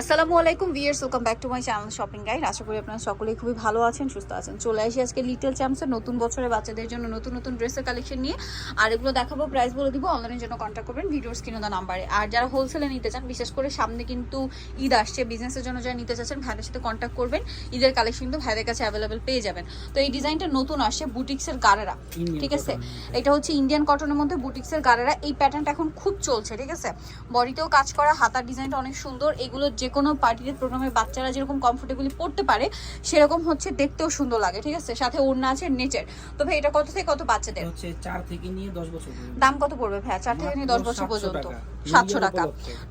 আসসালামু আলাইকুম viewers welcome back to my channel shopping guide আশা করি আপনারা সকলেই খুবই ভালো আছেন সুস্থ আছেন। চলে আসি আজকে লিটল চ্যাম্পসের নতুন বছরের বাচ্চাদের জন্য নতুন নতুন ড্রেসের কালেকশন নিয়ে। আর এগুলো দেখাবো প্রাইস বলে দিব অনলাইনের জন্য কন্ট্যাক্ট করবেন ভিডিওর স্ক্রিনে দেওয়া নাম্বারে। আর যারা হোলসেলে নিতে চান বিশেষ করে সামনে কিন্তু ঈদ আসছে বিজনেসের জন্য যারা নিতে চাচ্ছেন ভাইদের সাথে কন্ট্যাক্ট করবেন। ঈদের কালেকশন কিন্তু ভাইদের কাছে অ্যাভেলেবেল পেয়ে যাবেন। তো এই ডিজাইনটা নতুন আসছে বুটিক্সের গাড়েরা ঠিক আছে? এটা হচ্ছে ইন্ডিয়ান কটনের মধ্যে বুটিক্সের গাড়েরা এই প্যাটার্নটা এখন খুব চলছে ঠিক আছে? বডিতেও কাজ করা হাতার ডিজাইনটা অনেক সুন্দর। এগুলো যে কোনো পার্টিতে প্রোগ্রামের বাচ্চারা যেরকম কমফোর্টেবলি পড়তে পারে সেরকম হচ্ছে দেখতেও সুন্দর লাগে ঠিক আছে? সাথে ওড়না আছে নেচের। তো ভাই এটা কত থেকে কত বাচ্চাদের? হচ্ছে চার থেকে নিয়ে দশ বছর দাম কত পড়বে ভাইয়া? চার থেকে নিয়ে দশ মাত্র বছর পর্যন্ত। টাকা। সাতশো New year টাকা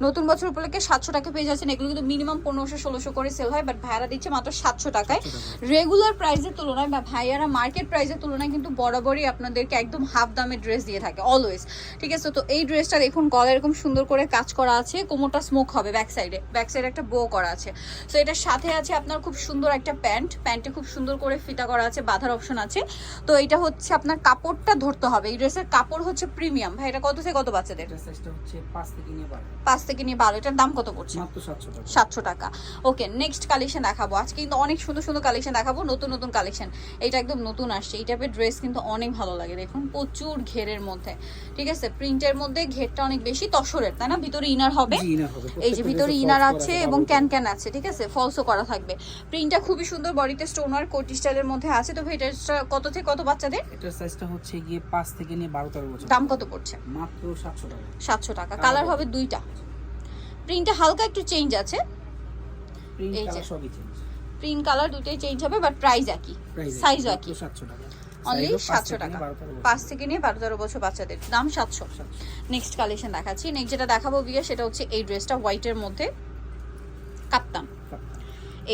নতুন বছর উপলক্ষে সাতশো টাকা পেয়ে যাচ্ছেন। এগুলো কিন্তু মিনিমাম পনেরোশো ষোলোশো করে সেল হয় বাট ভাইয়ারা দিচ্ছে মাত্র সাতশো টাকায়। রেগুলার প্রাইসের তুলনায় বা ভাইয়ারা মার্কেট প্রাইসের তুলনায় কিন্তু বরাবরই আপনাদেরকে একদম হাফ দামে ড্রেস দিয়ে থাকে অলওয়েজ ঠিক আছে? তো এই ড্রেসটা দেখুন গলা এরকম সুন্দর করে কাজ করা আছে। কোমরটা স্মোক হবে ব্যাক সাইডে ব্যাক সাইডে একটা বো করা আছে। তো এটার সাথে আছে আপনার খুব সুন্দর একটা প্যান্ট প্যান্টে খুব সুন্দর করে ফিতা করা আছে বাঁধার অপশন আছে। তো এটা হচ্ছে আপনার কাপড়টা ধরতে হবে। এই ড্রেসের কাপড় হচ্ছে প্রিমিয়াম ভাই এটা কত থেকে কত বাচ্চাদের? পাঁচ থেকে নিয়ে বারো। এটার দাম কত পড়ছে? মাত্র 700 টাকা। সাতশো টাকা। ওকে নেক্সট কালেকশন দেখাবো। আজকে কিন্তু অনেক সুন্দর সুন্দর কালেকশন দেখাবো। নতুন নতুন কালেকশন এটা একদম নতুন আসছে। এই টাইপের ড্রেস কিন্তু অনেক ভালো লাগে। দেখুন প্রচুর ঘেরের মধ্যে। ঠিক আছে? প্রিন্টের মধ্যে ঘেরটা অনেক বেশি। তসরের তাই না? ভিতরে ইনার হবে। এই যে ভিতরে ইনার false আছে এবং ক্যান ক্যান আছে ঠিক আছে? ফলসও করা থাকবে। প্রিন্টটা খুবই সুন্দর বডিতে স্টোন আর কোটি স্টাইলের মধ্যে আছে। তো এটা কত থেকে কত বাচ্চাদের? এটার size টা হচ্ছে গিয়ে পাঁচ থেকে নিয়ে বারো তেরো বছর। দাম কত পড়ছে? মাত্র 700 টাকা। সাতশো টাকা। কালার হবে। দুইটা। প্রিন্টটা হালকা একটু চেঞ্জ আছে। এই যে। সবই change। প্রিন্ট কালার দুটোই চেঞ্জ হবে বাট প্রাইস একই। সাইজও একই। 700 টাকা। অনলি সাতশো টাকা। পাঁচ থেকে নিয়ে বারো তেরো বছর বাচ্চাদের। দাম সাতশো। নেক্সট কালেকশন দেখাচ্ছি। নেক্সট যেটা দেখাবো বিয়ে সেটা হচ্ছে এই ড্রেসটা হোয়াইটের মধ্যে। কাপ্তান।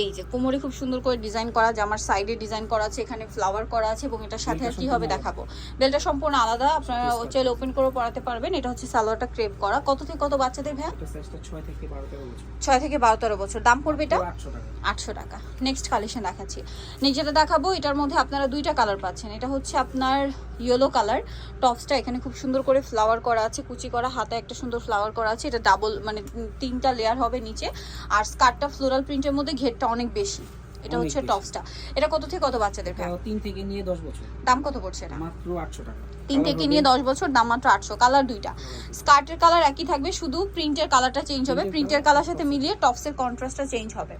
এই যে কোমরে খুব সুন্দর করে ডিজাইন করা জামার সাইডে ডিজাইন করা আছে এখানে ফ্লাওয়ার করা আছে এবং এটার সাথে আর কি হবে দেখাবো। বেলটা সম্পূর্ণ আলাদা আপনারা ও চাইলে ওপেন করে পড়াতে পারবেন। এটা হচ্ছে সালোয়ারটা ক্রেপ করা। কত থেকে কত বাচ্চাদের ভ্যা এটার ছয় থেকে বারো তেরো বছর। ছয় থেকে বারো তেরো বছর। দাম পড়বে এটা? আটশো টাকা। আটশো টাকা। নেক্সট কালেকশন দেখাচ্ছি। নেক্সট যেটা দেখাবো, এটার মধ্যে আপনারা দুইটা কালার পাচ্ছেন। এটা হচ্ছে আপনার ইয়েলো কালার টপসটা এখানে খুব সুন্দর করে ফ্লাওয়ার করা আছে, কুচি করা, হাতে একটা সুন্দর ফ্লাওয়ার করা আছে। এটা ডাবল মানে তিনটা লেয়ার হবে নিচে। আর স্কার্টটা ফ্লোরাল প্রিন্টের মধ্যে ঘেরটা অনেক বেশি। এটা হচ্ছে টপসটা। এটা কত থেকে কত বাচ্চাদের তিন থেকে নিয়ে দশ বছর। দাম কত পড়ছে এটা? মাত্র 800 টাকা। তিন থেকে নিয়ে দশ বছর দাম মাত্র আটশো। কালার দুইটা। স্কার্টের কালার একই থাকবে শুধু প্রিন্টের কালারটা চেঞ্জ হবে। প্রিন্টের কালার সাথে মিলিয়ে টপসের কন্ট্রাস্টটা চেঞ্জ হবে।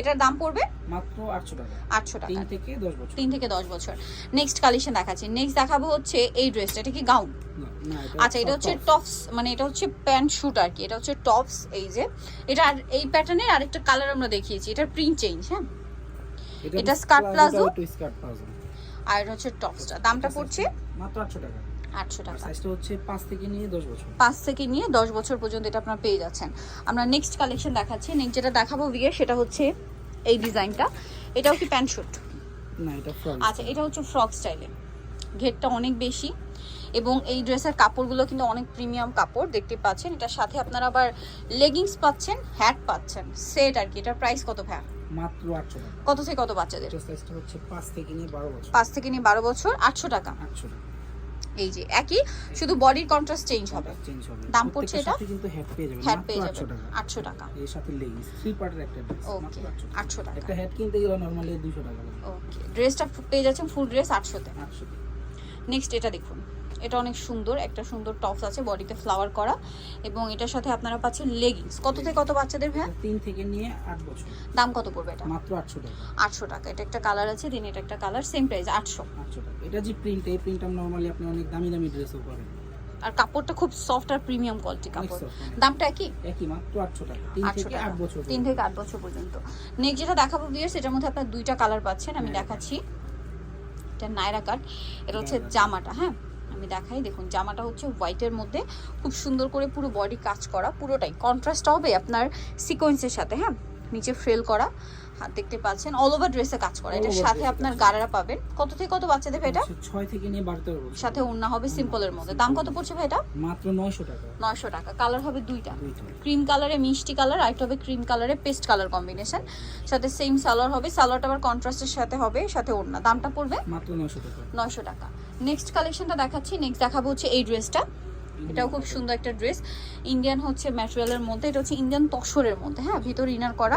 এটার দাম পড়বে? মাত্র 800 টাকা। আটশো টাকা। তিন থেকে দশ বছর। তিন থেকে দশ বছর। নেক্সট কালেকশন দেখাচ্ছি। নেক্সট দেখাবো হচ্ছে এই ড্রেসটা এটা কি গাউন আচ্ছা এটা হচ্ছে টপস মানে এটা হচ্ছে প্যান্ট শুট আর কি। এটা হচ্ছে টপস এই যে। এটা এই প্যাটার্নের আরেকটা কালার আমরা দেখিয়েছি। এটার প্রিন্ট চেঞ্জ হ্যাঁ? এটা স্কার্ট প্লাজো, একটু skirt আর এটা হচ্ছে টপসটা দামটা পড়ছে? মাত্র 800 টাকা। সাইজটা হচ্ছে থেকে নিয়ে দশ বছর। পাঁচ থেকে নিয়ে দশ বছর পর্যন্ত এটা আপনারা পেয়ে যাচ্ছেন। আমরা নেক্সট কালেকশন দেখাচ্ছি। নেক্সট যেটা দেখাবো সেটা হচ্ছে এই ডিজাইনটা। এটাও কি প্যান্ট শুট না, এটা front। আচ্ছা এটা হচ্ছে ফ্রক স্টাইলে ঘেরটা অনেক বেশি। এবং এই ড্রেসের কাপড়গুলো কিন্তু অনেক প্রিমিয়াম কাপড় দেখতে পাচ্ছেন। এটার সাথে আপনারা আবার লেগিংস পাচ্ছেন হ্যাট পাচ্ছেন। সেট আর কি। এটার প্রাইস কত ভাই মাত্র 800 টাকা। কত থেকে কত বাচ্চাদের সাইজটা হচ্ছে পাঁচ থেকে নিয়ে বারো বছর। পাঁচ থেকে নিয়ে বারো বছর আটশো টাকা 800 টাকা। এই যে একই শুধু বডির কন্ট্রাস্ট চেঞ্জ হবে Change হবে। দাম পড়ছে এটা? কিন্তু hat পেয়ে যাবেন। মাত্র পেয়ে 800 টাকা। এর সাথে three part এর একটা dress, ওকে 800 টাকা। একটা hat কিনতে গেলে normally 200 টাকা লাগে। ওকে ড্রেসটা পেয়ে যাচ্ছেন ফুল ড্রেস আটশোতে 800 টাকা। নেক্সট এটা দেখুন। এটা অনেক সুন্দর একটা সুন্দর টপস আছে বডিতে ফ্লাওয়ার করা। এবং এটার সাথে আপনারা পাচ্ছেন লেগিংস কত থেকে কত বাচ্চাদের ভ্যা তিন থেকে নিয়ে আট বছর। দাম কত পড়বে এটা? মাত্র 800 টাকা। আটশো টাকা। এটা একটা কালার আছে দিন এটা একটা কালার সেম প্রাইস আটশো। 800 টাকা। এটা যে প্রিন্ট এই প্রিন্ট নর্মালি আপনি অনেক দামি দামি ড্রেসও পাবেন আর কাপড়টা খুব সফট আর প্রিমিয়াম কোয়ালিটি কাপড়। দামটা কি একই মাত্র 800 টাকা। তিন আটশো থেকে টাকা। আট বছর তিন থেকে আট বছর পর্যন্ত। নেক্সট যেটা দেখাবো বিয়ার্স এটার মধ্যে আপনার দুইটা কালার পাচ্ছেন আমি দেখাচ্ছি। এটা নায়রা কাট। এটা হচ্ছে জামাটা হ্যাঁ? আমি দেখাই দেখুন জামাটা হচ্ছে হোয়াইটের মধ্যে। খুব সুন্দর করে পুরো বডি কাজ করা পুরোটাই। কন্ট্রাস্ট হবে আপনার সিকোয়েন্সের সাথে হ্যাঁ? নিচে ফ্রেল করা। দেখতে পাচ্ছেন অল ওভার ড্রেসে কাজ করা। এটার সাথে আপনার গাড়ারা পাবেন। কত থেকে কত বাচ্চাদের ভাই এটা? হচ্ছে ছয় থেকে নিয়ে বারো তেরো সাথে ওড়না হবে সিম্পলের মধ্যে। দাম কত পড়ছে ভাই এটা মাত্র নয়শো টাকা। নয়শো টাকা। কালার হবে দুইটা। ক্রিম কালারে মিষ্টি কালার আরেকটা হবে ক্রিম কালারে পেস্ট কালার কম্বিনেশন সাথে সেম সালোয়ার হবে। সালোয়ারটা আবার কন্ট্রাস্টের সাথে হবে সাথে ওড়না। দামটা পড়বে মাত্র নয়শো টাকা। নয়শো টাকা। নেক্সট কালেকশনটা দেখাচ্ছি। নেক্সট দেখাবো হচ্ছে এই ড্রেসটা এটাও খুব সুন্দর একটা ড্রেস। ইন্ডিয়ান হচ্ছে ম্যাটেরিয়ালের মধ্যে এটা হচ্ছে ইন্ডিয়ান তসরের মধ্যে হ্যাঁ? ভিতরে ইনার করা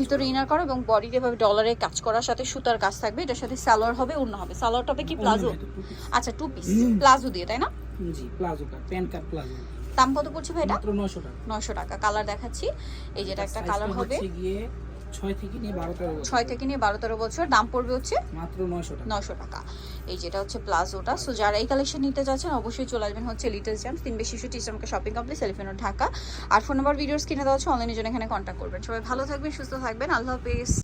ভিতরে ইনার করা এবং বডিতে ভাবে ডলারের কাজ করার সাথে সুতার কাজ থাকবে। এটার সাথে সালোয়ার হবে অন্য হবে। সালোয়ারটা হবে কি? প্লাজো? আচ্ছা টু পিস প্লাজো দিয়ে তাই না? জি palazzo cut pant cut palazzo. দাম কত পড়ছে ভাই এটা? মাত্র 900 টাকা। নশো টাকা। কালার দেখাচ্ছি। এই যেটা একটা কালার হবে। হচ্ছে গিয়ে 6 থেকে নিয়ে 12 টাকা ছয় থেকে নিয়ে বারো তেরো বছর দাম পড়বে হচ্ছে মাত্র 900 টাকা। নশো টাকা। এই যেটা হচ্ছে প্লাজোটা। সো যারা এই কালেকশন নিতে যাচ্ছেন অবশ্যই চলে আসবেন হচ্ছে লিটল জ্যাম তিন বেশি শিশু আমাকে শপিং কমপ্লেক্স এলিফেন্ট ঢাকা। আর ফোন নাম্বার ভিডিওস কিনে দেওয়া হচ্ছে অনলাইনের জন্য এখানে কন্ট্যাক্ট করবেন। সবাই ভালো থাকবেন সুস্থ থাকবেন। আল্লাহ হাফিজ।